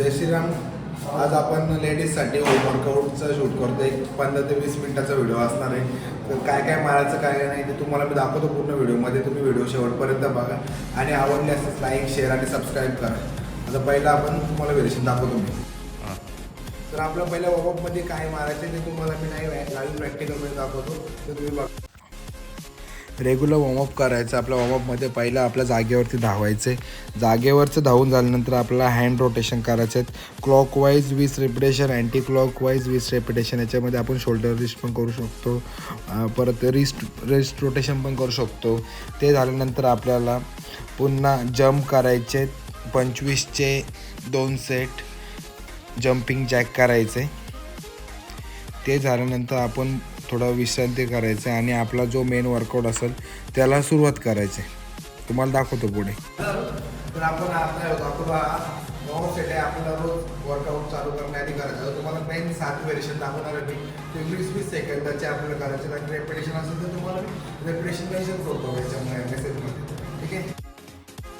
जय श्रीराम. आज आपण लेडीजसाठी home वर्कआउटचं shoot करतो एक पंधरा ते वीस मिनिटाचा व्हिडिओ असणार आहे. तर काय काय मारायचं काय काय नाही ते तुम्हाला मी दाखवतो पूर्ण व्हिडिओमध्ये तुम्ही व्हिडिओ शेवटपर्यंत बघा. आणि आवडले असेल लाईक शेअर आणि सबस्क्राईब करा. आता पहिला आपण तुम्हाला व्हेरिएशन दाखवतो मी. तर आपल्या पहिल्या वॉर्मअपमध्ये काय मारायचं ते तुम्हाला मी नाही लाईव्ह प्रॅक्टिकलमध्ये दाखवतो. तर तुम्ही बघा. रेग्युलर वॉर्मअप करायचं आपल्या वॉर्मअपमध्ये पहिलं आपल्या जागेवरती धावायचे. जागेवरचं धावून झाल्यानंतर आपल्याला हँड रोटेशन करायचे आहेत क्लॉकवाईज वीस रेपिटेशन अँटी क्लॉकवाईज वीस रेपिटेशन याच्यामध्ये आपण शोल्डर रिस्ट पण करू शकतो. परत रिस्ट रिस्ट रोटेशन पण करू शकतो. ते झाल्यानंतर आपल्याला पुन्हा जम्प करायचे. पंचवीसचे दोन सेट जम्पिंग जॅक करायचे. ते झाल्यानंतर आपण थोडं विश्रांती करायचं आणि आपला जो मेन वर्कआउट असेल त्याला सुरुवात करायची तुम्हाला दाखवतो पुढे. तर आपण आता दाखवतो नऊ सेट आहे. आपल्याला रोज वर्कआउट चालू करण्याआधी करायचं. तर तुम्हाला मेन सात व्हेरिएशन दाखवणार आहे मी. ते वीस वीस सेकंदाचे आपल्याला करायचे आणि रेपिटेशन असेल तर तुम्हाला रेपिटेशन मेन्शन करतो याच्यामुळे मेसेजमध्ये ठीक आहे?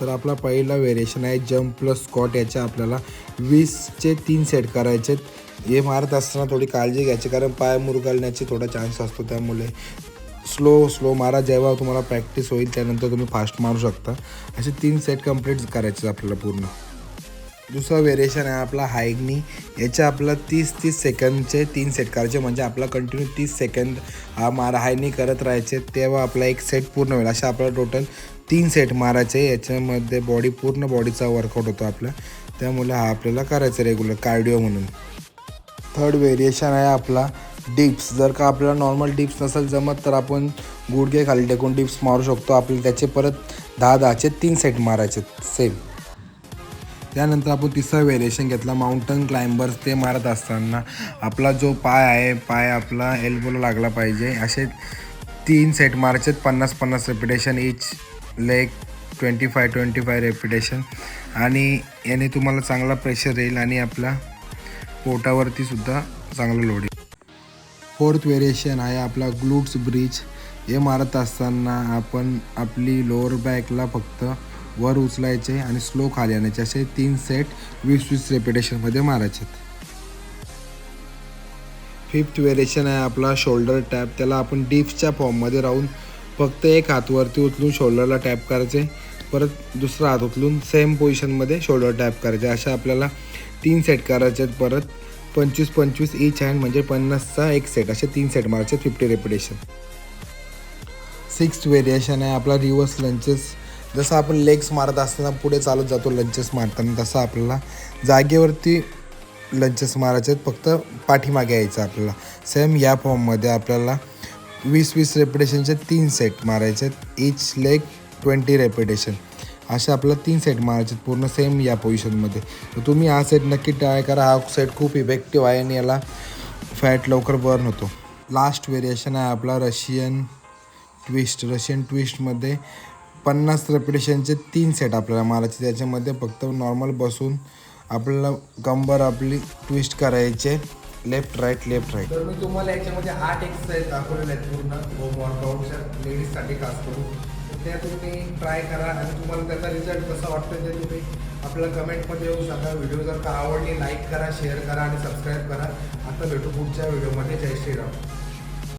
तर आपला पहिला व्हेरिएशन आहे जम्प प्लस स्कॉट याचे आपल्याला वीसचे तीन सेट करायचे हे मारत असताना थोडी काळजी घ्यायची कारण पाय मुरगळण्याचे थोडा चान्स असतो त्यामुळे. स्लो स्लो मारा जेव्हा तुम्हाला प्रॅक्टिस होईल त्यानंतर तुम्ही फास्ट मारू शकता. असे तीन सेट कंप्लीट करायचे आपल्याला पूर्ण. दुसरा वेरिएशन आहे आपला हायगनी याच्या आपला तीस तीस सेकंदचे तीन सेट करायचे म्हणजे आपला कंटिन्यू तीस सेकंद हा मारा हायनी करत राहायचे तेव्हा आपला एक सेट पूर्ण होईल. अशा आपल्याला टोटल तीन सेट मारायचे याच्यामध्ये बॉडी पूर्ण बॉडीचा वर्कआउट होतो आपला. त्यामुळे हा आपल्याला करायचा रेग्युलर कार्डिओ म्हणून. थर्ड व्हेरिएशन आहे आपला. डिप्स जर का आपल्याला नॉर्मल डिप्स नसेल जमत तर आपण गुडघे खाली टेकून डिप्स मारू शकतो. आपल्याला त्याचे परत दहा दहाचे तीन सेट मारायचे. सेम त्यानंतर आपण तिसरं व्हेरिएशन घेतला माउंटन क्लाइंबर्स ते मारत असताना आपला जो पाय आहे पाय आपला एल्बोला लागला पाहिजे. असे तीन सेट मारायचे पन्नास पन्नास repetition each leg twenty five twenty five repetition आणि याने तुम्हाला चांगला प्रेशर येईल आणि आपला पोटावरती सुद्धा चांगलं लोड येईल. फोर्थ व्हेरिएशन आहे आपला ग्लूट्स ब्रिज हे मारत असताना आपण आपली लोअर बॅकला फक्त वर उचलायचे आणि स्लो खाली आणायचे. असे तीन सेट वीस वीस रेपिटेशनमध्ये मारायचे. फिफ्थ व्हेरिएशन आहे आपला शोल्डर टॅप त्याला आपण डीपच्या फॉर्ममध्ये राहून फक्त एक हातवरती उचलून शोल्डरला टॅप करायचे. परत दुसरा हात उचलून सेम पोझिशनमध्ये शोल्डर टॅप करायचे. अशा आपल्याला तीन सेट करायचे आहेत परत. पंचवीस पंचवीस इच हँड म्हणजे पन्नासचा एक सेट असे तीन सेट मारायचे फिफ्टी रेपिटेशन सिक्स्थ व्हेरिएशन आहे आपला रिवर्स लंचेस जसं आपण लेग्स मारत असताना पुढे चालत जातो लंचेस मारताना तसं आपल्याला जागेवरती लंचेस मारायचे आहेत. फक्त पाठीमागे यायचं आपल्याला. सेम या फॉर्ममध्ये आपल्याला वीस वीस रेपिटेशनचे तीन सेट मारायचे आहेत. इच लेग ट्वेंटी रेपिटेशन असे आपल्याला तीन सेट मारायचे आहेत पूर्ण सेम या पोझिशनमध्ये तर तुम्ही हा सेट नक्की ट्राय करा. हा सेट खूप इफेक्टिव्ह आहे आणि याला फॅट लवकर बर्न होतो. लास्ट व्हेरिएशन आहे आपला रशियन ट्विस्ट रशियन ट्विस्टमध्ये पन्नास रेपिटेशनचे तीन सेट आपल्याला मारायचे त्याच्यामध्ये फक्त नॉर्मल बसून आपल्याला कंबर आपली ट्विस्ट करायचे. लेफ्ट राईट लेफ्ट राईट तर मी तुम्हाला याच्यामध्ये आठ एक्सरसाइज दाखवलेल्या आहेत पूर्ण. होम वर्कआउटच्या लेडीजसाठी खास करून. त्या तुम्ही ट्राय करा आणि तुम्हाला त्याचा रिझल्ट कसा वाटतो ते तुम्ही आपल्याला कमेंटमध्ये येऊ शकता. व्हिडिओ जर का आवडली लाईक करा शेअर करा आणि सबस्क्राईब करा. आता भेटू पुढच्या व्हिडिओमध्ये जय श्रीराम.